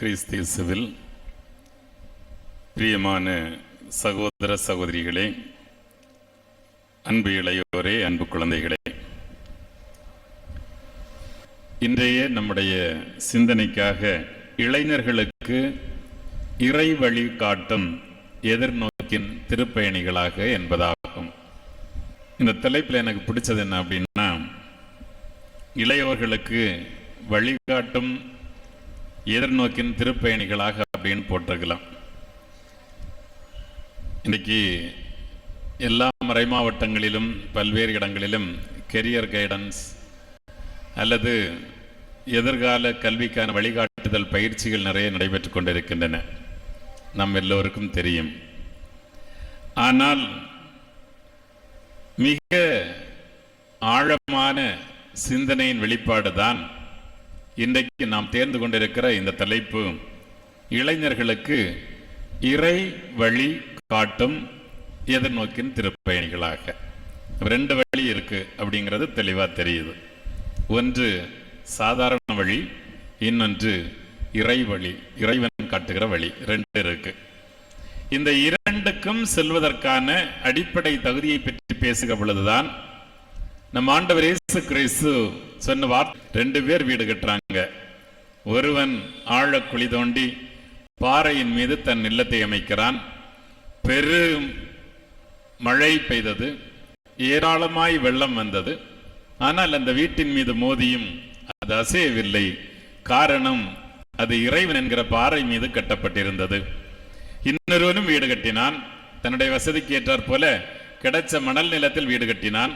கிறிஸ்தியசுவில் பிரியமான சகோதர சகோதரிகளே அன்பு இளையோரே அன்பு குழந்தைகளே. இன்றைய நம்முடைய சிந்தனைக்காக இளைஞர்களுக்கு இறை வழி காட்டும் எதிர்நோக்கின் திருப்பயணிகளாக என்பதாகும். இந்த தலைப்பில் எனக்கு பிடிச்சது என்ன அப்படின்னா இளையவர்களுக்கு வழிகாட்டும் எதிர்நோக்கின் திருப்பயணிகளாக அப்படின்னு போட்டிருக்கலாம். இன்னைக்கு எல்லா மறை மாவட்டங்களிலும் பல்வேறு இடங்களிலும் கெரியர் கைடன்ஸ் அல்லது எதிர்கால கல்விக்கான வழிகாட்டுதல் பயிற்சிகள் நிறைய நடைபெற்று கொண்டிருக்கின்றன. நம் எல்லோருக்கும் தெரியும். ஆனால் மிக ஆழமான சிந்தனையின் வெளிப்பாடு தான் இன்றைக்கு நாம் தேர்ந்து கொண்டிருக்கிற இந்த தலைப்பு இளைஞர்களுக்கு இறை வழி காட்டும் எதிர்நோக்கின் திருப்பயணிகளாக. ரெண்டு வழி இருக்கு அப்படிங்கிறது தெளிவா தெரியுது. ஒன்று சாதாரண வழி இன்னொன்று இறை வழி இறைவன் காட்டுகிற வழி ரெண்டு இருக்கு. இந்த இரண்டுக்கும் செல்வதற்கான அடிப்படை தகுதியை பற்றி பேசுகிற பொழுதுதான் நம் ஆண்டவர் இயேசு கிறிஸ்து சொன்ன வார்த்தை ரெண்டு பேர் வீடு கட்டுறாங்க. ஒருவன் ஆழ குழி தோண்டி பாறையின் மீது தன் இல்லத்தை அமைக்கிறான். பெரும் மழை பெய்தது. ஏராளமாய் வெள்ளம் வந்தது. ஆனால் அந்த வீட்டின் மீது மோதியும் அது அசையவில்லை. காரணம் அது இறைவன் என்கிற பாறை மீது கட்டப்பட்டிருந்தது. இன்னொருவனும் வீடு கட்டினான். தன்னுடைய வசதிக்கு ஏற்றாற் போல கிடைச்ச மணல் நிலத்தில் வீடு கட்டினான்.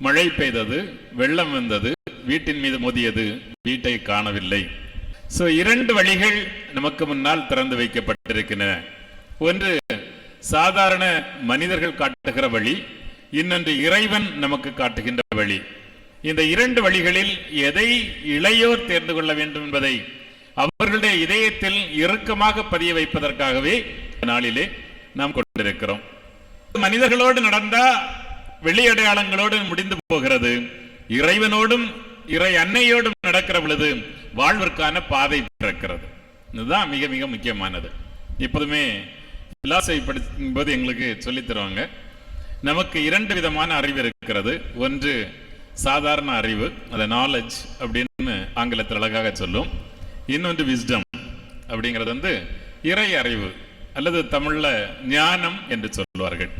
மழை பெய்தது வெள்ளம் வந்தது வீட்டின் மீது மோதியது வீட்டை காணவில்லை. ஸோ இரண்டு வழிகள் நமக்கு முன்னால் திறந்து வைக்கப்பட்டிருக்கின்றன. ஒன்று சாதாரண மனிதர்கள் காட்டுகிற வழி இன்னொன்று இறைவன் நமக்கு காட்டுகின்ற வழி. இந்த இரண்டு வழிகளில் எதை இளையோர் தேர்ந்து கொள்ள வேண்டும் என்பதை அவர்களுடைய இதயத்தில் இறுக்கமாக பதிய வைப்பதற்காகவே இந்த நாளிலே நாம் கொண்டிருக்கிறோம். மனிதர்களோடு நடந்தா வெளி அடையாளங்களோடு முடிந்து போகிறது. இறைவனோடும் இறை அன்னையோடும் நடக்கிற பொழுது வாழ்விற்கான பாதை பிறக்கிறது. இதுதான் மிக மிக முக்கியமானது. எப்போதுமே பிலாசபி படிக்கும் போது எங்களுக்கு சொல்லித் தருவாங்க. நமக்கு இரண்டு விதமான அறிவு இருக்கிறது. ஒன்று சாதாரண அறிவு அதை நாலேஜ் அப்படின்னு ஆங்கிலத்தில் அழகாக சொல்லும். இன்னொன்று விஸ்டம் அப்படிங்கிறது வந்து இறை அறிவு அல்லது தமிழ்ல ஞானம் என்று சொல்லுவார்கள்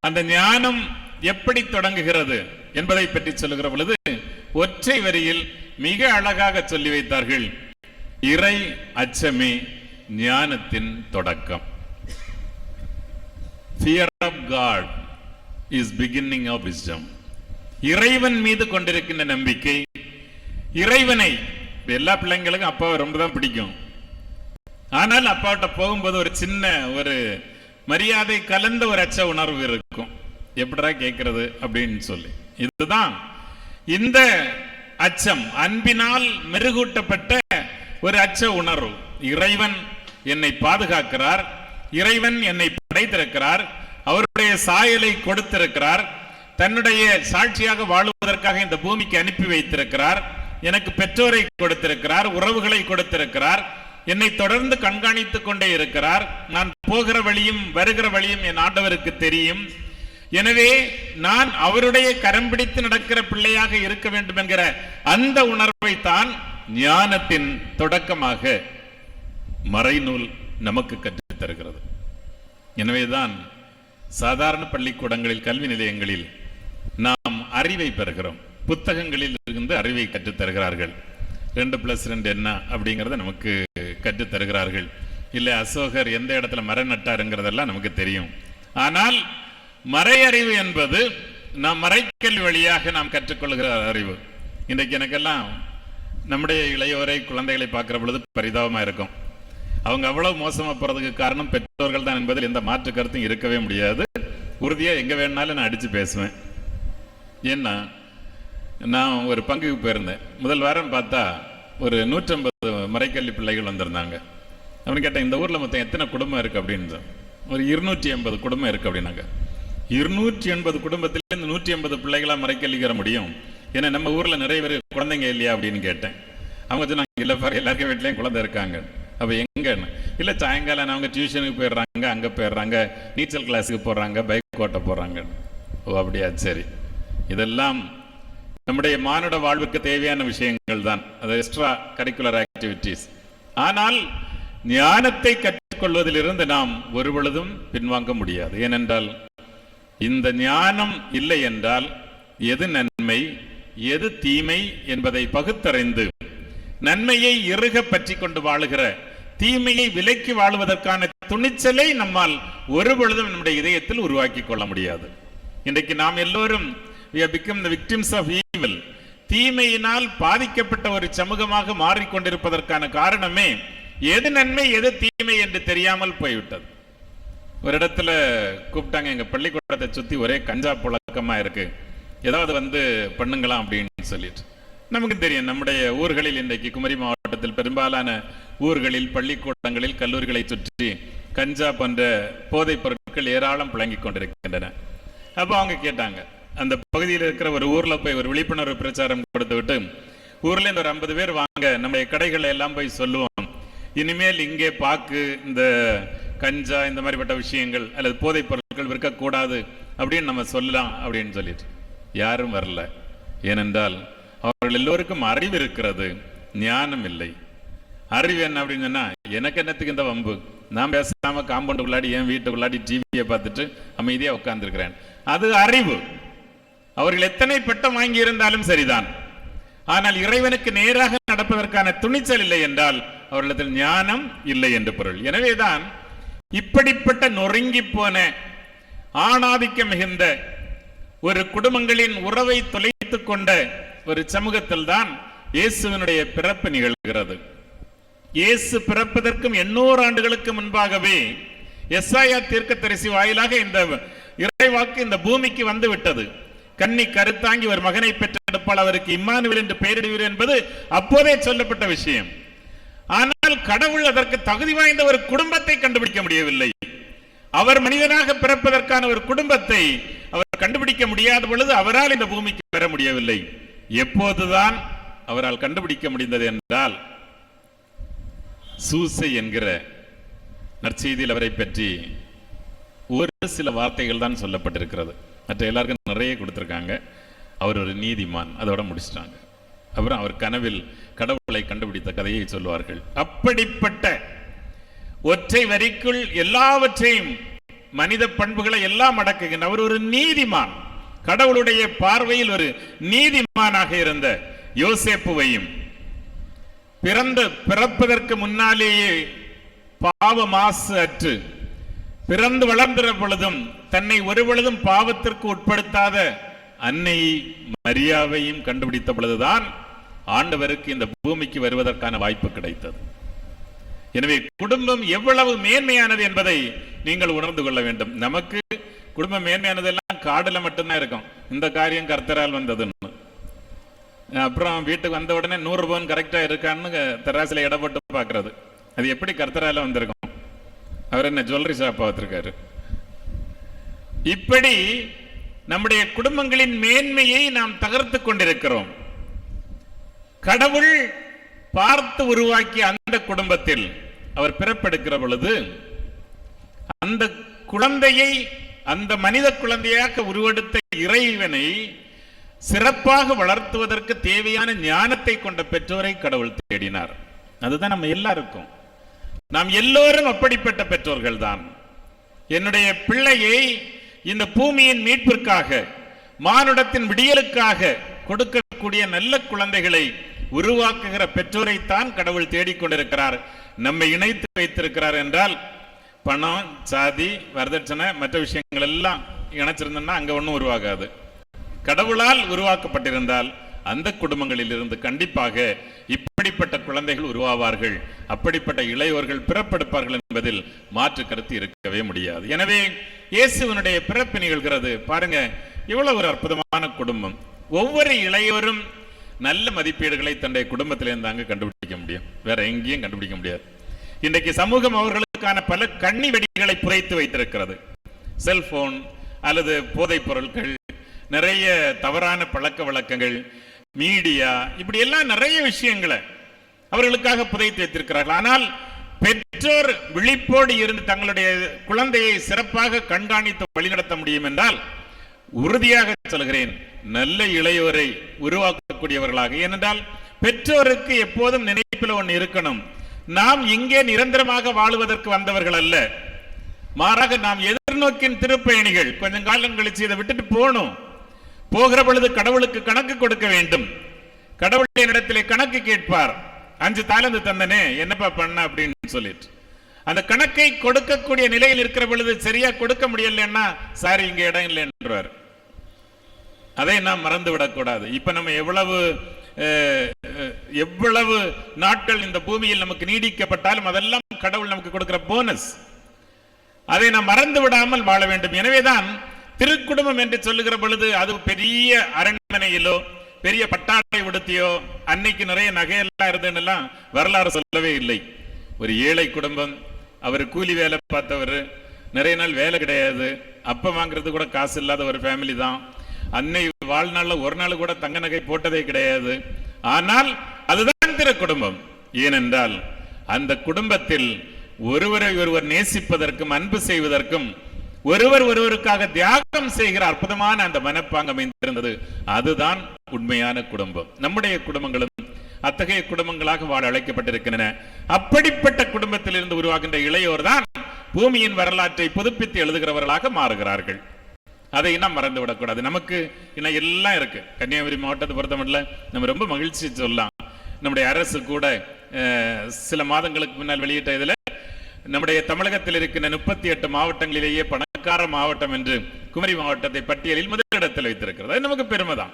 அந்த ஞானம் எப்படி தொடங்குகிறது என்பதை பற்றி சொல்லுகிற பொழுது ஒற்றை வரியில் மிக அழகாக சொல்லி வைத்தார்கள். இறை அச்சமே ஞானத்தின் தொடக்கம். Fear of God is beginning of wisdom இறைவன் மீது கொண்டிருக்கின்ற நம்பிக்கை இறைவனை எல்லா பிள்ளைங்களுக்கும் அப்பாவை ரொம்ப தான் பிடிக்கும். ஆனால் அப்பாவிட்ட போகும்போது ஒரு சின்ன ஒரு மரியாதை கலந்த ஒரு அச்ச உணர்வு இருக்கும் எப்படா கேட்கறது அப்படின்னு சொல்லி. இதுதான் இந்த அச்சம். அன்பினால் மெருகூட்டப்பட்ட ஒரு அச்ச உணர்வு. இறைவன் என்னை பாதுகாக்கிறார். இறைவன் என்னை படைத்திருக்கிறார். அவருடைய சாயலை கொடுத்திருக்கிறார். தன்னுடைய சாட்சியாக வாழுவதற்காக இந்த பூமிக்கு அனுப்பி வைத்திருக்கிறார். எனக்கு பெற்றோரை கொடுத்திருக்கிறார். உறவுகளை கொடுத்திருக்கிறார். என்னை தொடர்ந்து கண்காணித்துக் கொண்டே இருக்கிறார். நான் போகிற வழியும் வருகிற வழியும் என் ஆண்டவருக்கு தெரியும். எனவே நான் அவருடைய கரம் பிடித்து நடக்கிற பிள்ளையாக இருக்க வேண்டும் என்கிற அந்த உணர்வை தான் ஞானத்தின் தொடக்கமாக மறைநூல் நமக்கு கற்றுத் தருகிறது. எனவேதான் சாதாரண பள்ளிக்கூடங்களில் கல்வி நிலையங்களில் நாம் அறிவை பெறுகிறோம். புத்தகங்களில் இருந்து அறிவை கற்றுத் தருகிறார்கள். ரெண்டு பிளஸ் ரெண்டு என்ன அப்படிங்கிறத நமக்கு கற்றுத் தருகிறார்கள். இல்லை அசோகர் எந்த இடத்துல மரம் நட்டாருங்கிறதெல்லாம் நமக்கு தெரியும். ஆனால் மறையறிவு என்பது நாம் மறைக்கல்வி வழியாக நாம் கற்றுக்கொள்கிற அறிவு. இன்றைக்கு எனக்கெல்லாம் நம்முடைய இளையோரை குழந்தைகளை பார்க்குற பொழுது பரிதாபமாக இருக்கும். அவங்க அவ்வளவு மோசமாக போகிறதுக்கு காரணம் பெற்றோர்கள் தான் என்பதில் எந்த மாற்று கருத்தும் இருக்கவே முடியாது. உறுதியாக எங்கே வேணாலும் நான் அடித்து பேசுவேன். ஏன்னா நான் ஒரு பங்குக்கு போயிருந்தேன். முதல் வாரம் பார்த்தா ஒரு நூற்றம்பது மறைக்கல்வி பிள்ளைகள் வந்திருந்தாங்க. அப்படின்னு கேட்டேன் இந்த ஊரில் மொத்தம் எத்தனை குடும்பம் இருக்குது அப்படின்னு ஒரு இருநூற்றி எண்பது குடும்பம் இருக்குது அப்படின்னாங்க. இருநூற்றி எண்பது குடும்பத்தில் இந்த நூற்றி எண்பது பிள்ளைகளாக மறைக்கல்லிக்கிற முடியும்? ஏன்னா நம்ம ஊர்ல நிறைய பேர் குழந்தைங்க இல்லையா அப்படின்னு கேட்டேன். அவங்க சொன்னாங்க இல்லை பாரு எல்லாருக்கும் வீட்லயும் குழந்தை இருக்காங்க. அப்போ எங்கன்னு இல்லை சாயங்காலம் அவங்க டியூஷனுக்கு போயிடுறாங்க அங்கே போயிடுறாங்க நீச்சல் கிளாஸுக்கு போறாங்க பைக் ஓட்ட போறாங்க. ஓ அப்படியா? சரி. இதெல்லாம் நம்முடைய மானுட வாழ்வுக்கு தேவையான விஷயங்கள் தான். அது எக்ஸ்ட்ரா கரிக்குலர் ஆக்டிவிட்டீஸ் ஆனால் ஞானத்தை கற்றுக்கொள்வதிலிருந்து நாம் ஒரு பொழுதும் பின்வாங்க முடியாது. ஏனென்றால் இந்த ஞானம் இல்லை என்றால் எது நன்மை எது தீமை என்பதை பகுத்தறிந்து நன்மையை இறுக பற்றி கொண்டு வாழுகிற தீமையை விலக்கி வாழுவதற்கான துணிச்சலை நம்மால் ஒரு பொழுதும் நம்முடைய இதயத்தில் உருவாக்கி கொள்ள முடியாது. இன்றைக்கு நாம் எல்லோரும் we have become தீமையினால் பாதிக்கப்பட்ட ஒரு சமூகமாக மாறிக்கொண்டிருப்பதற்கான காரணமே எது நன்மை எது தீமை என்று தெரியாமல் போய்விட்டது. ஒரு இடத்துல கூப்பிட்டாங்க எங்க பள்ளிக்கூடத்தை சுத்தி ஒரே கஞ்சா புழக்கமாக இருக்கு. ஏதாவது வந்து பண்ணுங்களாம் அப்படின்னு சொல்லிட்டு. நமக்கு தெரியும் நம்முடைய ஊர்களில் இன்றைக்கு குமரி மாவட்டத்தில் பெரும்பாலான ஊர்களில் பள்ளிக்கூடங்களில் கல்லூரிகளை சுற்றி கஞ்சா போன்ற போதைப் பொருட்கள் ஏராளம் புழங்கி கொண்டிருக்கின்றன. அப்போ அவங்க கேட்டாங்க அந்த பகுதியில் இருக்கிற ஒரு ஊர்ல போய் ஒரு விழிப்புணர்வு பிரச்சாரம் கொடுத்து விட்டு ஊர்ல இருந்து ஒரு ஐம்பது பேர் வாங்க நம்முடைய கடைகளை எல்லாம் போய் சொல்லுவோம். இனிமேல் இங்கே பாக்கு இந்த கஞ்சா இந்த மாதிரிப்பட்ட விஷயங்கள் அல்லது போதைப் பொருட்கள் விற்கக்கூடாது அப்படின்னு நம்ம சொல்லலாம் அப்படின்னு சொல்லிட்டு. யாரும் வரல. ஏனென்றால் அவர்கள் எல்லோருக்கும் அறிவு இருக்கிறது ஞானம் இல்லை. அறிவு என்ன அப்படின்னு சொன்னா எனக்கு என்னத்துக்கு இந்த வம்பு? நான் பேசாம காம்பவுண்டுக்குள்ளாடி என் வீட்டுக்குள்ளாடி டிவியை பார்த்துட்டு அமைதியாக உட்கார்ந்துருக்கிறேன். அது அறிவு. அவர்கள் எத்தனை பட்டம் வாங்கி இருந்தாலும் சரிதான். ஆனால் இறைவனுக்கு நேராக நடப்பதற்கான துணிச்சல் இல்லை என்றால் அவர்களிடத்தில் ஞானம் இல்லை என்று பொருள். எனவேதான் இப்படிப்பட்ட நொறுங்கி போன ஆணாதிக்க மிகுந்த ஒரு குடும்பங்களின் உறவை தொலைத்துக் கொண்ட ஒரு சமூகத்தில் தான் இயேசுவினுடைய பிறப்பு நிகழ்கிறது. இயேசு பிறப்பதற்கும் எண்ணூறு ஆண்டுகளுக்கு முன்பாகவே எஸ்ஐயா தீர்க்கதரிசி வாயிலாக இந்த இறைவாக்கு இந்த பூமிக்கு வந்து விட்டது. கன்னி கருத்தாங்கி ஒரு மகனை பெற்றெடுப்பால் அவருக்கு இம்மானுவில் என்று பெயரிடுவீர் என்பது அப்போதே சொல்லப்பட்ட விஷயம். ஆனால் கடவுள் அதற்கு தகுதி வாய்ந்த ஒரு குடும்பத்தை கண்டுபிடிக்க முடியவில்லை. அவர் மனிதனாக பிறப்பதற்கான ஒரு குடும்பத்தை அவர் கண்டுபிடிக்க முடியாத பொழுது அவரால் இந்த பூமிக்கு பெற முடியவில்லை. எப்போதுதான் அவரால் கண்டுபிடிக்க முடிந்தது என்றால் சூசை என்கிற நற்செய்தியில் அவரை பற்றி ஒரு சில வார்த்தைகள் தான் சொல்லப்பட்டிருக்கிறது. மற்ற எல்லாருக்கும் நிறைய கொடுத்திருக்காங்க. அவர் ஒரு நீதிமான். அதோட முடிச்சிட்டாங்க. அப்புறம் அவர் கனவில் கடவுளை கண்டுபிடித்த கதையை சொல்வார்கள் அப்படிப்பட்ட ஒற்றை வரிக்குள் எல்லாவற்றையும் மனித பண்புகளை எல்லாம் அடக்குகின்ற அவர் ஒரு நீதிமான். கடவுளுடைய பார்வையில் ஒரு நீதிமானாக இருந்த யோசேப்புவையும் பிறந்த பிறப்பதற்கு முன்னாலேயே பாவ மாசு அற்று பிறந்து வளர்ந்த பொழுதும் தன்னை ஒரு பொழுதும் பாவத்திற்கு உட்படுத்தாத அன்னை மரியாவையும் கண்டுபிடித்த பொழுதுதான் ஆண்டவருக்கு இந்த பூமிக்கு வருவதற்கான வாய்ப்பு கிடைத்தது. எனவே குடும்பம் எவ்வளவு மேன்மையானது என்பதை நீங்கள் உணர்ந்து கொள்ள வேண்டும். நமக்கு குடும்பம் மேன்மையானதெல்லாம் காடுல மட்டும்தான் இருக்கும். இந்த காரியம் கர்த்தரால் வந்ததுன்னு. அப்புறம் வீட்டுக்கு வந்த உடனே நூறு ரூபான்னு கரெக்டா இருக்கான்னு தெராசில இடப்பட்டு பார்க்கறது. அது எப்படி கர்த்தரால வந்திருக்கும்? அவர் என்ன ஜுவல்லரி ஷாப் பார்த்திருக்காரு. இப்படி நம்முடைய குடும்பங்களின் மேன்மையை நாம் தகர்த்து கொண்டிருக்கிறோம். கடவுள் பார்த்து உருவாக்கிய அந்த குடும்பத்தில் அவர் பிறப்பெடுக்கிற பொழுது அந்த குழந்தையை அந்த மனித குழந்தையாக உருவெடுத்த இறைவனை சிறப்பாக வளர்த்துவதற்கு தேவையான ஞானத்தை கொண்ட பெற்றோரை கடவுள் தேடினார். அதுதான் நம்ம எல்லாருக்கும். நாம் எல்லோரும் அப்படிப்பட்ட பெற்றோர்கள் தான். என்னுடைய பிள்ளையை இந்த பூமியின் மீட்பிற்காக மானுடத்தின் விடியலுக்காக கொடுக்கக்கூடிய நல்ல குழந்தைகளை உருவாக்குகிற பெற்றோரைத்தான் கடவுள் தேடிக்கொண்டிருக்கிறார். நம்மை இணைத்து வைத்திருக்கிறார் என்றால் பணம் சாதி வரதட்சணை மற்ற விஷயங்கள் எல்லாம் இணைச்சிருந்தோம்னா அங்க ஒன்றும் உருவாகாது. கடவுளால் உருவாக்கப்பட்டிருந்தால் அந்த குடும்பங்களில் இருந்து கண்டிப்பாக இப்படிப்பட்ட குழந்தைகள் உருவாவார்கள். அப்படிப்பட்ட இளையோர்கள் பிறப்பெடுப்பார்கள் என்பதில் மாற்று கருத்து இருக்கவே முடியாது. எனவே இயேசுவனுடைய பிறப்பு நிகழ்கிறது. பாருங்க இவ்வளவு ஒரு அற்புதமான குடும்பம். ஒவ்வொரு இளையோரும் நல்ல மதிப்பீடுகளை தன்னுடைய குடும்பத்திலிருந்து அங்க கண்டுபிடிக்க முடியும். வேற எங்கேயும் கண்டுபிடிக்க முடியாது. இன்றைக்கு சமூகம் அவர்களுக்கான பல கண்ணி வெடிகளை புரைத்து வைத்திருக்கிறது. செல்போன் அல்லது போதைப் பொருட்கள் நிறைய தவறான பழக்க வழக்கங்கள் மீடியா இப்படி எல்லாம் நிறைய விஷயங்களை அவர்களுக்காக புதைத்து வைத்திருக்கிறார்கள். ஆனால் பெற்றோர் விழிப்போடு இருந்து தங்களுடைய குழந்தையை சிறப்பாக கண்காணித்து வழிநடத்த முடியும் என்றால் உறுதியாக சொல்கிறேன் நல்ல இளையோரை உருவாக்கக்கூடியவர்களாக. ஏனென்றால் பெற்றோருக்கு எப்போதும் நினைப்பில் ஒன்று இருக்கணும். நாம் இங்கே நிரந்தரமாக வாழுவதற்கு வந்தவர்கள் அல்ல. மாறாக நாம் எதிர்நோக்கின் திருப்பயணிகள் கொஞ்சம் காலம் கழிச்சு இதை விட்டுட்டு போகணும். போகிற பொழுது கடவுளுக்கு கணக்கு கொடுக்க வேண்டும். கடவுளுடைய இடத்திலே கணக்கு கேட்பார். அஞ்சு தாளந்து தந்தனே என்னப்பா பண்ண அப்படின்னு சொல்லிட்டு. அந்த கணக்கை கொடுக்கக்கூடிய நிலையில் இருக்கிற பொழுது சரியா கொடுக்க முடியலன்னா சாரி இங்க இடம் இல்லைன்றார். அதை நாம் மறந்து விடக்கூடாது இப்ப நம்ம எவ்வளவு எவ்வளவு நாட்கள் இந்த பூமியில் நமக்கு நீடிக்கப்பட்டாலும் அதெல்லாம் கடவுள் நமக்கு கொடுக்கிற போனஸ் அதை நாம் மறந்து விடாமல் வாழ வேண்டும். எனவேதான் திருக்குடும்பம் என்று சொல்லுகிற பொழுது அது பெரிய அரண்மனையிலோ பெரிய பட்டாடை உடுத்தியோ அன்னைக்கு நிறைய நகையெல்லாம் இருந்ததுன்னெல்லாம் வரலாறு சொல்லவே இல்லை. ஒரு ஏழை குடும்பம் அவர் கூலி வேலை பார்த்தவர் நிறைய நாள் வேலை கிடையாது. அப்போ வாங்குறது கூட காசு இல்லாத ஒரு ஃபேமிலி தான். அன்னை வாழ்நாள்ல ஒரு நாள் கூட தங்க நகை போட்டதே கிடையாது. ஆனால் அதுதான் திரு குடும்பம். ஏனென்றால் அந்த குடும்பத்தில் ஒருவரை ஒருவர் நேசிப்பதற்கும் அன்பு செய்வதற்கும் ஒருவர் ஒருவருக்காக தியாகம் செய்கிற அற்புதமான அந்த மனப்பாங்கு அமைந்திருந்தது. அதுதான் உண்மையான குடும்பம். நம்முடைய குடும்பங்களும் அத்தகைய குடும்பங்களாக வாழ அழைக்கப்பட்டிருக்கின்றன. அப்படிப்பட்ட குடும்பத்திலிருந்து உருவாகின்ற இளையோர் தான் பூமியின் வரலாற்றை புதுப்பித்து எழுதுகிறவர்களாக மாறுகிறார்கள். அதை நாம் மறந்து விடக்கூடாது. நமக்கு இன்னும் எல்லாம் இருக்கு. கன்னியாகுமரி மாவட்டத்தை பொறுத்த மட்டும் நம்ம ரொம்ப மகிழ்ச்சி சொல்லலாம். நம்முடைய அரசு கூட சில மாதங்களுக்கு முன்னால் வெளியிட்ட இதில் நம்முடைய தமிழகத்தில் இருக்கின்ற முப்பத்தி எட்டு மாவட்டங்களிலேயே பணக்கார மாவட்டம் என்று குமரி மாவட்டத்தை பட்டியலில் முதலிடத்தில் வைத்திருக்கிறது. அது நமக்கு பெருமைதான்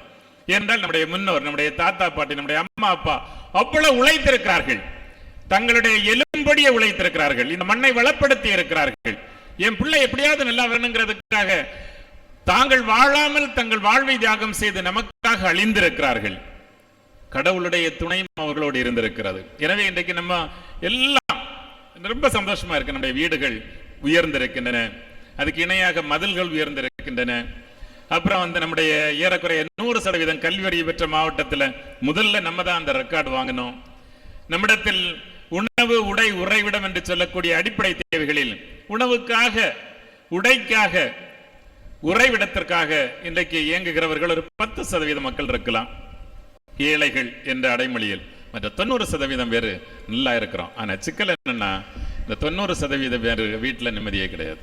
என்றால் நம்முடைய முன்னோர் நம்முடைய தாத்தா பாட்டி நம்முடைய அம்மா அப்பா அவ்வளவு உழைத்திருக்கிறார்கள். தங்களுடைய எலும்படிய உழைத்திருக்கிறார்கள். இந்த மண்ணை வளப்படுத்தி இருக்கிறார்கள். என் பிள்ளை எப்படியாவது நல்லா வரணுங்கிறதுக்காக தாங்கள் வாழாமல் தங்கள் வாழ்வை தியாகம் செய்து நமக்காக அழிந்திருக்கிறார்கள். கடவுளுடைய துணையும் அவர்களோடு இருந்திருக்கிறது. எனவே இன்றைக்கு நம்ம எல்லாம் ரொம்ப சந்தோஷமா இருக்கு. நம்முடைய வீடுகள் உயர்ந்திருக்கின்றன. அதுக்கு இணையாக மதில்கள் உயர்ந்திருக்கின்றன. அப்புறம் வந்து நம்முடைய ஏறக்குறைய நூறு சதவீதம் கல்வி அறிவு பெற்ற மாவட்டத்தில் முதல்ல நம்ம தான் அந்த ரெக்கார்டு வாங்கினோம். நம்மிடத்தில் உணவு உடை உறைவிடம் என்று சொல்லக்கூடிய அடிப்படை தேவைகளில் உணவுக்காக உடைக்காக உறைவிடத்திற்காக இன்றைக்கு இயங்குகிறவர்கள் ஒரு பத்து சதவீத மக்கள் இருக்கலாம். ஏழைகள் என்ற அடைமொழியில். மற்ற தொண்ணூறு சதவீதம் பேர் நல்லா இருக்கிறோம். ஆனா சிக்கல் என்னன்னா இந்த தொண்ணூறு சதவீதம் பேர் வீட்டில் நிம்மதியே கிடையாது.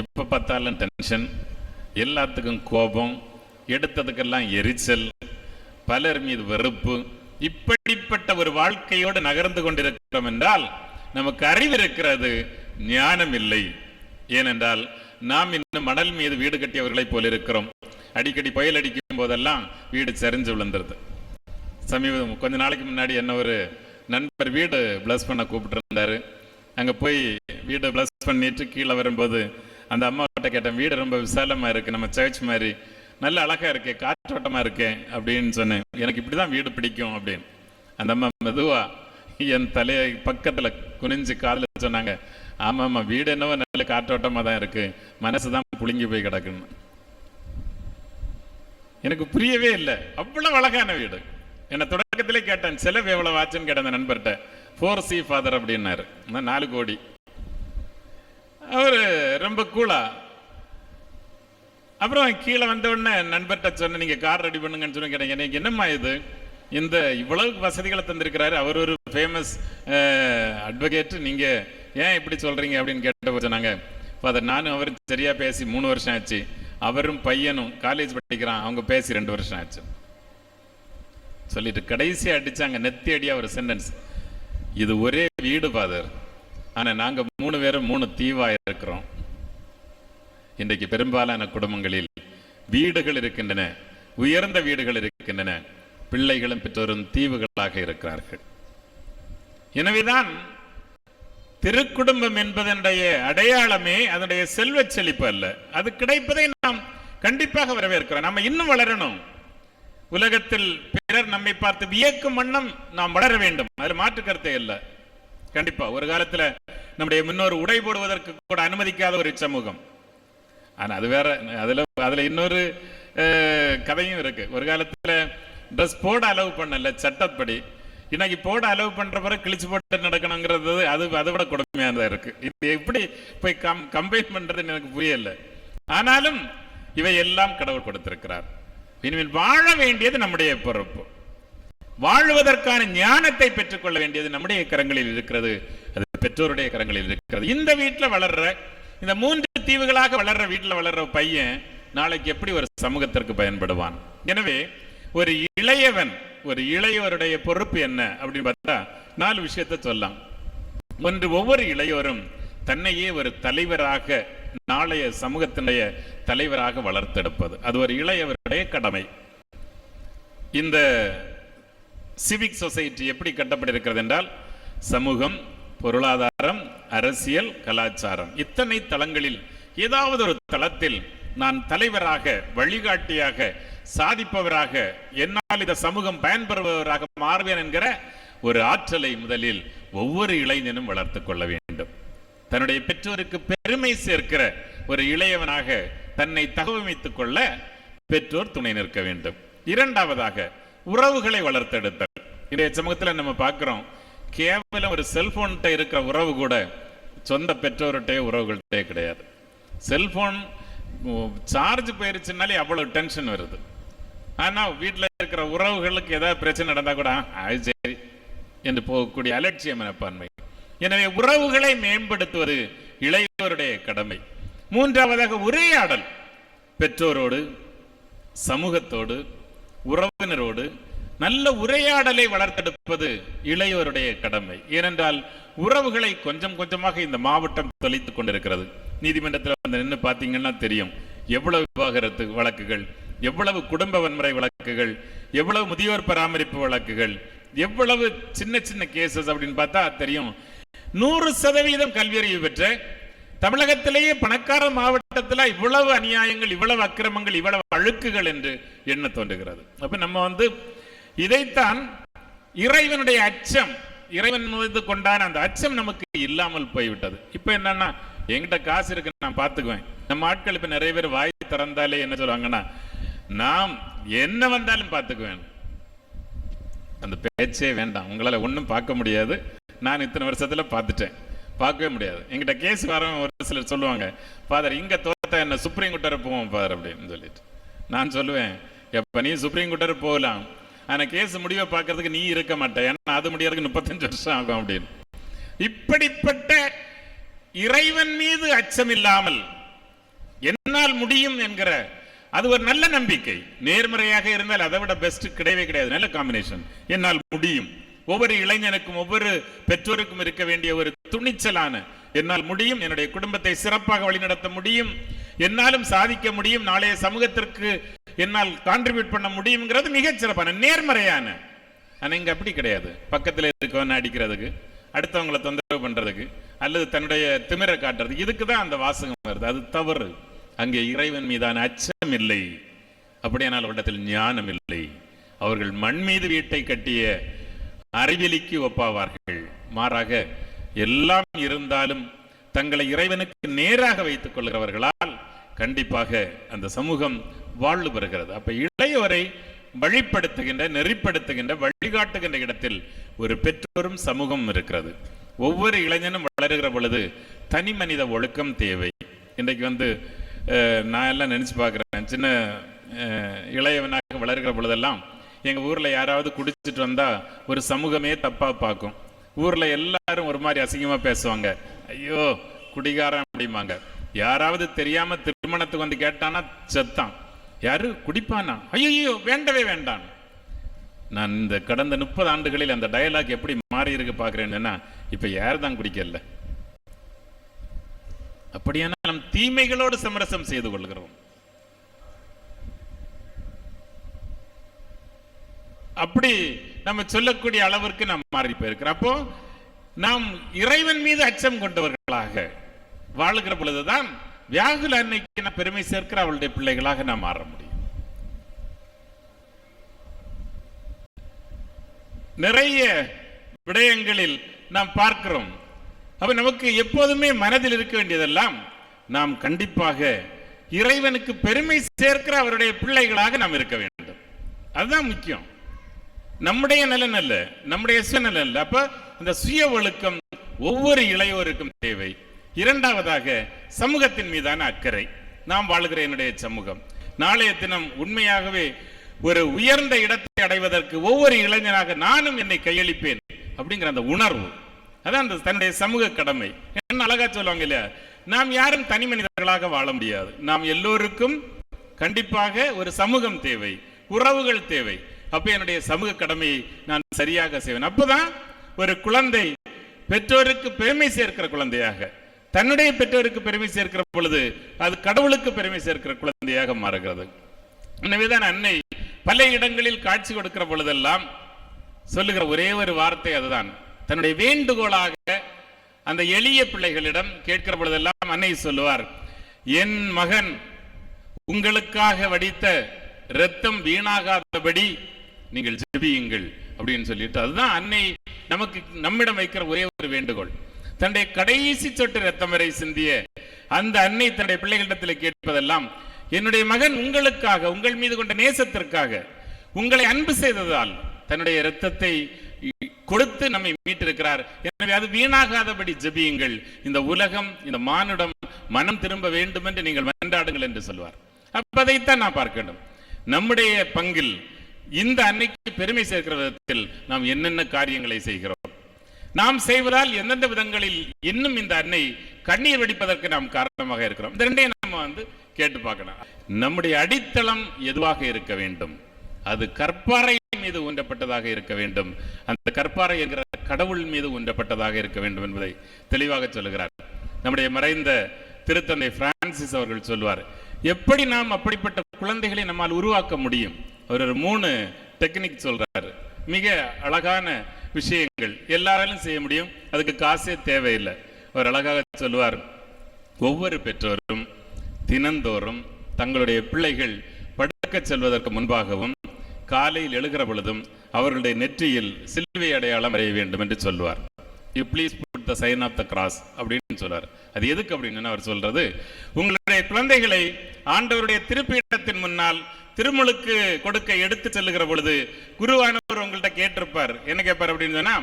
எப்ப பார்த்தாலும் டென்ஷன் எல்லாத்துக்கும் கோபம் எடுத்ததுக்கெல்லாம் எரிச்சல் பலர் மீது வெறுப்பு. இப்படிப்பட்ட ஒரு வாழ்க்கையோடு நகர்ந்து கொண்டிருக்கிறோம் என்றால் நமக்கு அறிவு இருக்கிறது ஞானம் இல்லை. ஏனென்றால் நாம் இன்னும் மணல் மீது வீடு கட்டியவர்களைப் போல இருக்கிறோம் அடிக்கடி புயல் அடிக்கும் போதெல்லாம் வீடு சரிஞ்சு விழுந்துருது. சமீபம் கொஞ்ச நாளைக்கு முன்னாடி என்ன ஒரு நண்பர் வீடு பிளஸ் பண்ண கூப்பிட்டு இருந்தாரு அங்க போய் வீடு பிளஸ் பண்ணிட்டு கீழே வரும்போது அந்த அம்மாட்ட கேட்டேன் வீடு ரொம்ப விசாலமா இருக்கு நம்ம சர்ச் மாதிரி. நல்ல அழகா இருக்கே காற்றோட்டமா இருக்கே அப்படின்னு சொன்னேன். எனக்கு இப்படிதான் வீடு பிடிக்கும் அப்படின்னு. அந்த அம்மா மெதுவா என் தலையை பக்கத்துல குனிஞ்சு காதில் சொன்னாங்க ஆமா ஆமா. வீடு என்னவோ நல்ல காற்றோட்டமாக தான் இருக்கு. மனசுதான் புழுங்கி போய் கிடக்குன்னு. எனக்கு புரியவே இல்லை. அவ்வளவு அழகான வீடு. என்ன தொடக்கத்திலே கேட்டேன் செலவு எவ்வளவு ஆச்சுன்னு கேட்டேன் நண்பர்கிட்ட. ஃபோர் சி ஃபாதர் அப்படின்னாரு. நாலு கோடி. அவரு ரொம்ப கூலா. அப்புறம் கீழே வந்த உடனே நண்பர்கிட்ட சொன்னேன் நீங்க கார் ரெடி பண்ணுங்கன்னு சொல்லி கேட்டேன். எனக்கு என்னம்மா இது? இந்த இவ்வளவு வசதிகளை தந்திருக்கிறாரு. அவர் ஒரு ஃபேமஸ் அட்வொகேட் நீங்க ஏன் இப்படி சொல்றீங்க அப்படின்னு கேட்ட நாங்கள் ஃபாதர் நானும் அவர் சரியா பேசி மூணு வருஷம் ஆச்சு. அவரும் பையனும் காலேஜ் படிக்கிறான் அவங்க பேசி ரெண்டு வருஷம் ஆச்சு. சொல்லிட்டு கடைசியாக அடிச்சாங்க நெத்தி அடியாக ஒரு சென்டென்ஸ் இது ஒரே வீடு ஃபாதர் ஆனா நாங்க மூணு பேரும் மூணு தீவா இருக்கிறோம். இன்றைக்கு பெரும்பாலான குடும்பங்களில் வீடுகள் இருக்கின்றன உயர்ந்த வீடுகள் இருக்கின்றன. பிள்ளைகளும் பெற்றோரும் தீவுகளாக இருக்கிறார்கள். எனவேதான் திருக்குடும்பம் என்பதனுடைய அடையாளமே அதனுடைய செல்வ செழிப்பு அல்ல. அது கிடைப்பதை நாம் கண்டிப்பாக வரவேற்கிறோம். நம்ம இன்னும் வளரணும். உலகத்தில் பிறர் நம்மை பார்த்து வியக்கும் வண்ணம் நாம் வளர வேண்டும். அதில் மாற்று கருத்தே இல்லை. கண்டிப்பா ஒரு காலத்துல நம்முடைய முன்னோர் உடை போடுவதற்கு கூட அனுமதிக்காத ஒரு சமூகம். ஆனா அது வேற அதுல அதுல இன்னொரு கதையும் இருக்கு. ஒரு காலத்துல ட்ரெஸ் போட அலோவ் பண்ணல சட்டப்படி. இன்னைக்கு போட அலோவ் பண்ற பிறகு கிழிச்சு போட்டு நடக்கணுங்கிறது அது அதை விட கொடுமையானதா இருக்கு. இது எப்படி போய் கம் கம்பைன் பண்றதுன்னு எனக்கு புரியல. ஆனாலும் இவை எல்லாம் கடவுள் கொடுத்திருக்கிறார். இனிமேல் வாழ வேண்டியது நம்முடைய பொறுப்பு. வாழ்வதற்கான ஞானத்தை பெற்றுக்கொள்ள வேண்டியது நம்முடைய கரங்களில் இருக்கிறது. அது பெற்றோருடைய கரங்களில் இருக்கிறது. இந்த வீட்டில் வளர்ற இந்த மூன்று தீவுகளாக வளர்ற வீட்டில் வளர்ற பையன் நாளைக்கு எப்படி ஒரு சமூகத்திற்கு பயன்படுவான்? எனவே ஒரு இளையவன் ஒரு இளையோருடைய பொறுப்பு என்ன அப்படின்னு பார்த்தா நாலு விஷயத்தை சொல்லலாம். ஒன்று ஒவ்வொரு இளையோரும் தன்னையே ஒரு தலைவராக நாளைய சமூகத்தினுடைய தலைவராக வளர்த்தெடுப்பது. அது ஒரு இளையவருடைய கடமை. இந்த சிவிக் சொசைட்டி எப்படி கட்டப்பட்டிருக்கிறது என்றால் சமூகம் பொருளாதாரம் அரசியல் கலாச்சாரம். இத்தனை தளங்களில் ஏதாவது ஒரு தளத்தில் நான் தலைவராக வழிகாட்டியாக சாதிப்பவராக என்னால் இந்த சமூகம் பயன்பெறுபவராக மாறுவேன் என்கிற ஒரு ஆற்றலை முதலில் ஒவ்வொரு இளைஞனும் வளர்த்து கொள்ள வேண்டும். தன்னுடைய பெற்றோருக்கு பெருமை சேர்க்கிற ஒரு இளையவனாக தன்னை தகவமைத்துக் கொள்ள பெற்றோர் துணை நிற்க வேண்டும். இரண்டாவதாக உறவுகளை வளர்த்தெடுத்தல். இன்றைய சமூகத்தில் நம்ம பார்க்கிறோம் கேவலம் ஒரு செல்போன்கிட்ட இருக்கிற உறவு கூட சொந்த பெற்றோர்கிட்டே உறவுகள்கிட்டே கிடையாது. செல்போன் சார்ஜ் போயிருச்சுனாலே அவ்வளவு டென்ஷன் வருது. ஆனால் வீட்டில் இருக்கிற உறவுகளுக்கு ஏதாவது பிரச்சனை நடந்தா கூட அது சரி என்று போகக்கூடிய அலட்சிய மனப்பான்மை. எனவே உறவுகளை மேம்படுத்துவது இளையோருடைய கடமை. மூன்றாவதாக உரையாடல். பெற்றோரோடு சமூகத்தோடு உறவினரோடு நல்ல உரையாடலை வளர்த்தெடுப்பது இளையோருடைய கடமை. ஏனென்றால் உறவுகளை கொஞ்சம் கொஞ்சமாக இந்த மாவட்டம் தொலைத்துக் கொண்டிருக்கிறது. நீதிமன்றத்தில் வந்து நின்று பார்த்தீங்கன்னா தெரியும். எவ்வளவு விவாகரத்து வழக்குகள் எவ்வளவு குடும்ப வன்முறை வழக்குகள் எவ்வளவு முதியோர் பராமரிப்பு வழக்குகள் எவ்வளவு சின்ன சின்ன கேசஸ் அப்படின்னு பார்த்தா தெரியும். நூறு சதவீதம் கல்வியறிவு பெற்ற தமிழகத்திலேயே பணக்கார மாவட்டத்தில் இவ்வளவு அநியாயங்கள் இவ்வளவு அக்கிரமங்கள் இவ்வளவு அழுக்குகள் என்று எண்ண தோன்றுகிறது. அப்ப நம்ம வந்து இதைத்தான் இறைவனுடைய அச்சம் இறைவன் மீது கொண்டான அந்த அச்சம் நமக்கு இல்லாமல் போய்விட்டது. இப்போ என்னன்னா என்கிட்ட காசு இருக்கு நான் பார்த்துக்குவேன். நம்ம ஆட்கள் இப்போ நிறைய பேர் வாய் திறந்தாலே என்ன சொல்லுவாங்கன்னா நாம் என்ன வந்தாலும் பார்த்துக்குவேன். அந்த பேச்சே வேண்டாம். உங்களால ஒண்ணும் பார்க்க முடியாது. நான் இத்தனை வருஷத்துல பார்த்துட்டேன். பார்க்கவே முடியாது. எங்கிட்ட கேஸ் வரவன் ஒரு சிலர் சொல்லுவாங்க ஃபாதர் இங்க தோத்த என்ன சுப்ரீம் கோர்ட்டரை போவோம் ஃபாதர் அப்படின்னு சொல்லிட்டு. நான் சொல்லுவேன் எப்ப நீ சுப்ரீம் கோர்ட்டரை போகலாம்? ஆனா கேஸ் முடிவை பார்க்கறதுக்கு நீ இருக்க மாட்டே. ஏன்னா அது முடியறதுக்கு முப்பத்தஞ்சு வருஷம் ஆகும் அப்படின்னு. இப்படிப்பட்ட இறைவன் மீது அச்சம் இல்லாமல் என்னால் முடியும் என்கிற அது ஒரு நல்ல நம்பிக்கை. நேர்மறையாக இருந்தால் அதை விட பெஸ்ட் கிடையவே கிடையாது. நல்ல காம்பினேஷன் என்னால் முடியும். ஒவ்வொரு இளைஞனுக்கும் ஒவ்வொரு பெற்றோருக்கும் இருக்க வேண்டிய ஒரு துணிச்சலான என்னால் முடியும் என்னுடைய குடும்பத்தை சிறப்பாக வழிநடத்த முடியும் என்னாலும் சாதிக்க முடியும் நாளைய சமூகத்திற்கு என்னால் கான்ட்ரிபியூட் பண்ண முடியுங்கிறது மிகச் சிறப்பான நேர்மறையான. ஆனால் இங்கே அப்படி கிடையாது. பக்கத்தில் இருக்கவன அடிக்கிறதுக்கு அடுத்தவங்களை தொந்தரவு பண்ணுறதுக்கு அல்லது தன்னுடைய திமிரை காட்டுறதுக்கு இதுக்கு தான் அந்த வாசகம் வருது. அது தவறு. அங்கே இறைவன் மீதான அச்சம் இல்லை. அப்படியானால் அவரிடத்தில் ஞானம் இல்லை. அவர்கள் மண் மீது வீட்டை கட்டிய அறிவிலிக்கு ஒப்பாவார்கள். மாறாக எல்லாம் இருந்தாலும் தங்களை இறைவனுக்கு நேராக வைத்துக் கொள்கிறவர்களால் கண்டிப்பாக அந்த சமூகம் வாழ்வு பெறுகிறது அப்ப இளையவரை வழிப்படுத்துகின்ற நெறிப்படுத்துகின்ற வழிகாட்டுகின்ற இடத்தில் ஒரு பெற்றோரும் சமூகம் இருக்கிறது. ஒவ்வொரு இளைஞனும் வளருகிற பொழுது தனி மனித ஒழுக்கம் தேவை. இன்றைக்கு வந்து நான் எல்லாம் நினச்சி பார்க்குறேன். சின்ன இளையவனாக வளர்கிற பொழுதெல்லாம் எங்கள் ஊரில் யாராவது குடிச்சிட்டு வந்தால் ஒரு சமூகமே தப்பாக பார்க்கும். ஊரில் எல்லாரும் ஒரு மாதிரி அசிங்கமாக பேசுவாங்க. ஐயோ குடிகாரன் அப்படிம்பாங்க. யாராவது தெரியாமல் திருமணத்துக்கு வந்து கேட்டானா செத்தான். யாரு? குடிப்பானா? ஐயோ வேண்டவே வேண்டான் நான் இந்த கடந்த முப்பது ஆண்டுகளில் அந்த டயலாக் எப்படி மாறி இருக்கு பார்க்குறேன்னா இப்போ யார் தான் குடிக்கல? அப்படியான நம் தீமைகளோடு சமரசம் செய்து கொள்கிறோம். அப்படி நம்ம சொல்லக்கூடிய அளவிற்கு நாம் மாறி போயிருக்கிறோம். அப்போ நாம் இறைவன் மீது அச்சம் கொண்டவர்களாக வாழுகிற பொழுதுதான் வியாகுல அன்னைக்கு நான் பெருமை சேர்க்கிற அவளுடைய பிள்ளைகளாக நாம் மாற முடியும். நிறைய விடயங்களில் நாம் பார்க்கிறோம். அப்ப நமக்கு எப்போதுமே மனதில் இருக்க வேண்டியதெல்லாம் நாம் கண்டிப்பாக இறைவனுக்கு பெருமை சேர்க்கிற அவருடைய பிள்ளைகளாக நாம் இருக்க வேண்டும். அதுதான் முக்கியம். நம்முடைய நலன் அல்ல நம்முடைய சுயநலன் அல்ல. அப்ப இந்த சுய ஒழுக்கம் ஒவ்வொரு இளையோருக்கும் தேவை. இரண்டாவதாக சமூகத்தின் மீதான அக்கறை. நாம் வாழ்கிற என்னுடைய சமூகம். நாளைய தினம் உண்மையாகவே ஒரு உயர்ந்த இடத்தை அடைவதற்கு ஒவ்வொரு இளைஞனாக நானும் என்னை கையளிப்பேன் அப்படிங்கிற அந்த உணர்வு. அதான் அந்த தன்னுடைய சமூக கடமை. என்ன அழகா சொல்லுவாங்க இல்லையா? நாம் யாரும் தனி மனிதர்களாக வாழ முடியாது. நாம் எல்லோருக்கும் கண்டிப்பாக ஒரு சமூகம் தேவை உறவுகள் தேவை. அப்ப என்னுடைய சமூக கடமையை நான் சரியாக செய்வேன். அப்பதான் ஒரு குழந்தை பெற்றோருக்கு பெருமை சேர்க்கிற குழந்தையாக தன்னுடைய பெற்றோருக்கு பெருமை சேர்க்கிற பொழுது அது கடவுளுக்கு பெருமை சேர்க்கிற குழந்தையாக மாறுகிறது. எனவேதான் அன்னை பல இடங்களில் காட்சி கொடுக்கிற பொழுதெல்லாம் சொல்லுகிற ஒரே ஒரு வார்த்தை அதுதான். தன்னுடைய வேண்டுகோளாக அந்த எளிய பிள்ளைகளிடம் கேட்கிற பொழுதெல்லாம் அன்னை சொல்லுவார் என் மகன் உங்களுக்காக வடித்த இரத்தம் வீணாகாதபடி நீங்கள் ஜெபியுங்கள் அப்படின்னு சொல்லிட்டு அதுதான் அன்னை நமக்கு நம்மிடம் வைக்கிற ஒரே ஒரு வேண்டுகோள். தன்னுடைய கடைசி சொட்டு ரத்தம் வரை சிந்திய அந்த அன்னை தன்னுடைய பிள்ளைகளிடத்தில் கேட்பதெல்லாம் என்னுடைய மகன் உங்களுக்காக உங்கள் மீது கொண்ட நேசத்திற்காக உங்களை அன்பு செய்ததால் தன்னுடைய இரத்தத்தை கொடுத்து நம்மை மீட்டிருக்கிறார். எனவே அது வீணாகாதபடி ஜபியுங்கள். இந்த உலகம் இந்த மானுடம் மனம் திரும்ப வேண்டும் என்று நீங்கள் மன்றாடுங்கள் என்று சொல்வார். அப்பதைத்தான் நான் பார்க்க வேண்டும். நம்முடைய பங்கில் இந்த அன்னைக்கு பெருமை சேர்க்கிற விதத்தில் நாம் என்னென்ன காரியங்களை செய்கிறோம்? நாம் செய்வதால் எந்தெந்த விதங்களில் இன்னும் இந்த அன்னை கண்ணீர் வெடிப்பதற்கு நாம் காரணமாக இருக்கிறோம்? இந்த ரெண்டையும் நம்ம வந்து கேட்டு பார்க்கணும். நம்முடைய அடித்தளம் எதுவாக இருக்க வேண்டும்? அது கற்பாறை மீது ஊன்றப்பட்டதாக இருக்க வேண்டும். அந்த கற்பாறை என்கிற கடவுள் மீது ஊன்றப்பட்டதாக இருக்க வேண்டும் என்பதை தெளிவாக சொல்லுகிறார். நம்முடைய மறைந்த திருத்தந்தை பிரான்சிஸ் அவர்கள் சொல்வார் எப்படி நாம் அப்படிப்பட்ட குழந்தைகளை நம்மால் உருவாக்க முடியும்? அவர் ஒரு மூணு டெக்னிக் சொல்றாரு. மிக அழகான விஷயங்கள். எல்லாராலும் செய்ய முடியும். அதுக்கு காசே தேவையில்லை. அவர் அழகாக சொல்வார் ஒவ்வொரு பெற்றோரும் தினந்தோறும் தங்களுடைய பிள்ளைகள் படுக்கச் செல்வதற்கு முன்பாகவும் காலையில் எழுகிற பொழுதும் அவர்களுடைய நெற்றியில் சிலுவை அடையாளம் வரைய வேண்டும் என்று சொல்லுவார். You please put the sign of the cross அப்படின்னு சொல்றார் அது எதுக்கு அப்படின்னு அவர் சொல்றது உங்களுடைய குழந்தைகளை ஆண்டவருடைய திருப்பீடத்தின் முன்னால் திருமுழுக்கு கொடுக்க எடுத்து செல்லுகிற பொழுது குருவானவர் உங்கள்கிட்ட கேட்டிருப்பார். என்ன கேட்பார் அப்படின்னு சொன்னா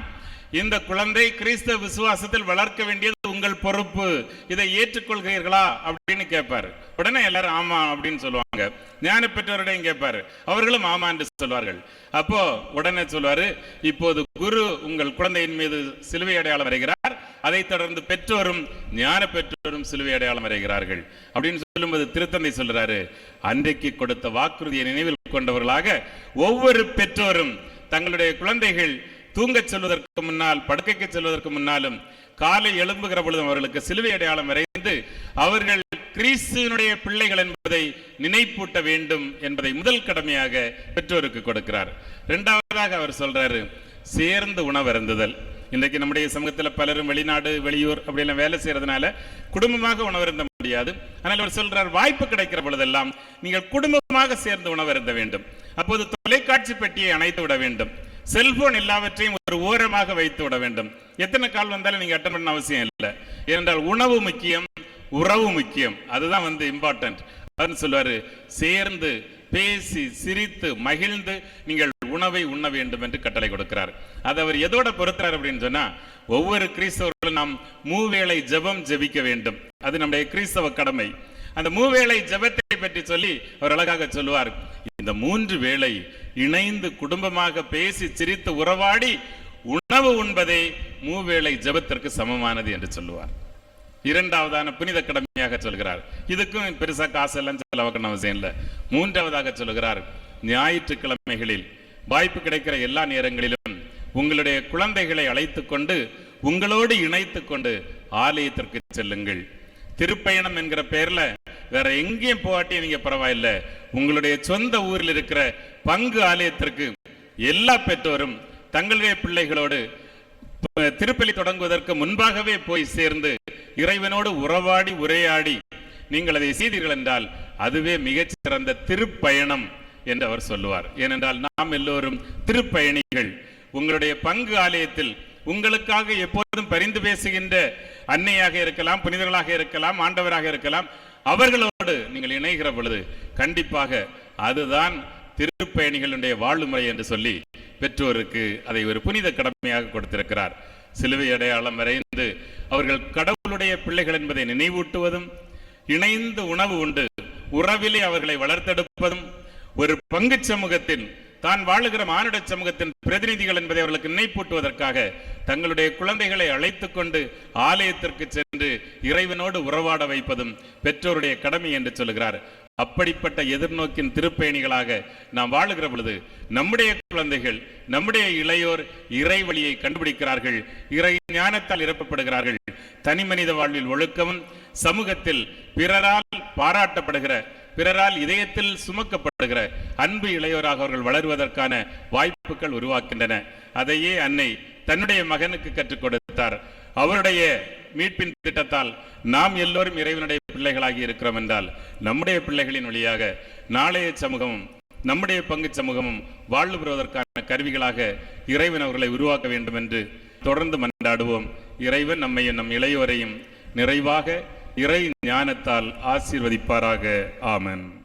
இந்த குழந்தை கிறிஸ்தவ விசுவாசத்தில் வளர்க்க வேண்டியது உங்கள் பொறுப்பு. இதை ஏற்றுக்கொள்கிறீர்களா? அப்படின்னு கேட்பாரு. உடனே எல்லாரும் ஆமா அப்படின்னு சொல்லுவாங்க. ஞான பெற்றோரிடையும் கேட்பாரு. அவர்களும் ஆமா என்று சொல்வார்கள். அப்போ உடனே சொல்வாரு இப்போது குரு உங்கள் குழந்தையின் மீது சிலுவை அடையாளம் வரைகிறார் அதைத் தொடர்ந்து பெற்றோரும் ஞான பெற்றோரும் சிலுவை அடையாளம் வரைகிறார்கள் அப்படின்னு சொல்லும்போது திருத்தந்தை சொல்றாரு அன்றைக்கு கொடுத்த வாக்குறுதியை நினைவில் கொண்டவர்களாக ஒவ்வொரு பெற்றோரும் தங்களுடைய குழந்தைகள் தூங்கச் செல்வதற்கு முன்னால் படுக்கைக்கு செல்வதற்கு முன்னாலும் காலை எழும்புகிற பொழுதும் அவர்களுக்கு சிலுவை அடையாளம் வரைந்து அவர்கள் கிறிஸ்துவனுடைய பிள்ளைகள் என்பதை நினைப்பூட்ட வேண்டும் என்பதை முதல் கடமையாக பெற்றோருக்கு கொடுக்கிறார். இரண்டாவதாக அவர் சொல்றாரு சேர்ந்து உணவருந்துதல் இன்றைக்கு நம்முடைய சமூகத்தில் பலரும் வெளிநாடு வெளியூர் அப்படியெல்லாம் வேலை செய்யறதுனால குடும்பமாக உணவருந்த முடியாது. ஆனால் அவர் சொல்றார் வாய்ப்பு கிடைக்கிற பொழுதெல்லாம் நீங்கள் குடும்பமாக சேர்ந்து உணவருந்த வேண்டும். அப்போது தொலைக்காட்சி பெட்டியை அணைத்து விட வேண்டும். செல்போன் எல்லாவற்றையும் ஒரு ஓரமாக வைத்து விட வேண்டும். எத்தனை கால் வந்தாலும் நீங்க அட்டன் பண்ண அவசியம் இல்லை. ஏனென்றால் உணவு முக்கியம் உறவு முக்கியம். அதுதான் வந்து இம்பார்ட்டன்ட் அதுன்னு சொல்லுவாரு சேர்ந்து பேசி சிரித்து மகிழ்ந்து நீங்கள் உணவை உண்ண வேண்டும் என்று கட்டளை கொடுக்கிறார். அதை அவர் எதோட பொறுத்தார் அப்படின்னு சொன்னா ஒவ்வொரு கிறிஸ்தவர்களும் நாம் மூவேளை ஜெபம் ஜெபிக்க வேண்டும். அது நம்முடைய கிறிஸ்தவ கடமை. அந்த மூவேளை ஜெபத்தை பற்றி சொல்லி அவர் அழகாக சொல்லுவார் இந்த மூன்று வேளை இணைந்து குடும்பமாக பேசி சிரித்து உறவாடி உணவு உண்பதே மூவேளை ஜெபத்திற்கு சமமானது என்று சொல்லுவார். இரண்டாவதான புனித கடமையாக சொல்கிறார். இதுக்கும் பெருசா காசு எல்லாம் செலவாக்கணும் அவசியம் இல்லை. மூன்றாவதாக சொல்லுகிறார் ஞாயிற்றுக்கிழமைகளில் வாய்ப்பு கிடைக்கிற எல்லா நேரங்களிலும் உங்களுடைய குழந்தைகளை அழைத்துக் கொண்டு உங்களோடு இணைத்து கொண்டு ஆலயத்திற்கு செல்லுங்கள். திருப்பயணம் என்கிற பெயர்ல வேற எங்கேயும் போகாட்டி நீங்க பரவாயில்ல. உங்களுடைய சொந்த ஊரில் இருக்கிற பங்கு ஆலயத்திற்கு எல்லா பெற்றோரும் தங்களுடைய பிள்ளைகளோடு திருப்பலி தொடங்குவதற்கு முன்பாகவே போய் சேர்ந்து இறைவனோடு உறவாடி உரையாடி நீங்கள் அதை செய்தீர்கள் என்றால் அதுவே மிகச்சிறந்த திருப்பயணம் என்று அவர் சொல்லுவார். ஏனென்றால் நாம் எல்லோரும் திருப்பயணிகள். உங்களுடைய பங்கு ஆலயத்தில் உங்களுக்காக எப்போதும் பரிந்து பேசுகின்ற அன்னையாக இருக்கலாம் புனிதர்களாக இருக்கலாம் ஆண்டவராக இருக்கலாம் அவர்களோடு நீங்கள் இணைகிற பொழுது கண்டிப்பாக அதுதான் திருப்பயணிகளுடைய வாழ்முறை என்று சொல்லி பெற்றோருக்கு அதை ஒரு புனித கடமையாக கொடுத்திருக்கிறார். சிலுவை அடையாளம் வரைந்து அவர்கள் கடவுளுடைய பிள்ளைகள் என்பதை நினைவூட்டுவதும் இணைந்து உணவு உண்டு உறவிலே அவர்களை வளர்த்தெடுப்பதும் ஒரு பங்குச் சமூகத்தின் தான் வாழுகிற மானுட சமூகத்தின் பிரதிநிதிகள் என்பதை அவர்களுக்கு நினைப்பூட்டுவதற்காக தங்களுடைய குழந்தைகளை அழைத்துக் கொண்டு ஆலயத்திற்கு சென்று இறைவனோடு உறவாட வைப்பதும் பெற்றோருடைய கடமை என்று சொல்லுகிறார். அப்படிப்பட்ட எதிர்நோக்கின் திருப்பயணிகளாக நாம் வாழுகிற பொழுது நம்முடைய குழந்தைகள் நம்முடைய இளையோர் இறை வழியை கண்டுபிடிக்கிறார்கள் இறை ஞானத்தால் இறப்பப்படுகிறார்கள். தனி மனித வாழ்வில் ஒழுக்கமும் சமூகத்தில் பிறரால் பாராட்டப்படுகிற பிறரால் இதயத்தில் சுமக்கப்படுகிற அன்பு இளையோராக அவர்கள் வளருவதற்கான வாய்ப்புகள் உருவாக்கின்றன. அதையே அன்னை தன்னுடைய மகனுக்கு கற்றுக் கொடுத்தார். அவருடைய மீட்பின் திட்டத்தால் நாம் எல்லோரும் இறைவனுடைய பிள்ளைகளாகி இருக்கிறோம் என்றால் நம்முடைய பிள்ளைகளின் வழியாக நாளைய சமூகமும் நம்முடைய பங்கு சமூகமும் வாழ்வு பெறுவதற்கான கருவிகளாக இறைவன் அவர்களை உருவாக்க வேண்டும் என்று தொடர்ந்து மன்றாடுவோம். இறைவன் நம்மையும் நம் இளையோரையும் நிறைவாக இறை ஞானத்தால் ஆசீர்வதிப்பாராக. ஆமன்.